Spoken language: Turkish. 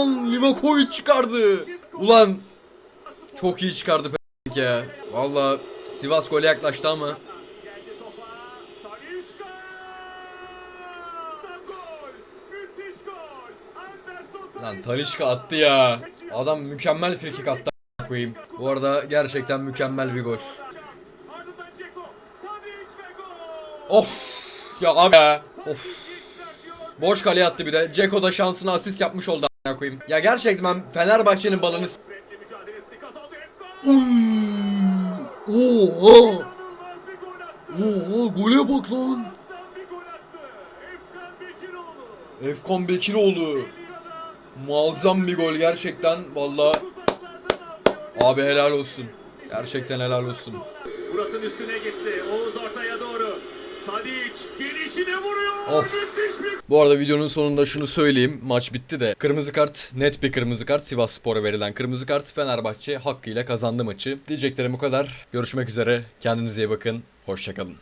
lan Livakovic çıkardı. Ulan çok iyi çıkardı p- ya. Valla Sivas gole yaklaştı ama. Lan Talişka attı ya. Adam mükemmel frikik attı koyayım. Bu arada gerçekten mükemmel bir gol. Of ya abi ya. Of. Boş kaleye attı bir de. Ceko da şansını asist yapmış oldu a- koyayım. Ya gerçekten ben Fenerbahçe'nin balını s-. Oha! Oha gole bak lan. Efkan Bekiroğlu. Efkan Bekiroğlu. Ligadan Muazzam bir gol gerçekten. Valla abi helal olsun. Gerçekten helal olsun. Murat'ın üstüne gitti. Oğuz ortaya doğru. Of. Bir Bu arada videonun sonunda şunu söyleyeyim. Maç bitti de. Kırmızı kart net bir kırmızı kart. Sivas Spor'a verilen kırmızı kart. Fenerbahçe hakkıyla kazandı maçı. Diyeceklerim bu kadar. Görüşmek üzere. Kendinize iyi bakın. Hoşçakalın.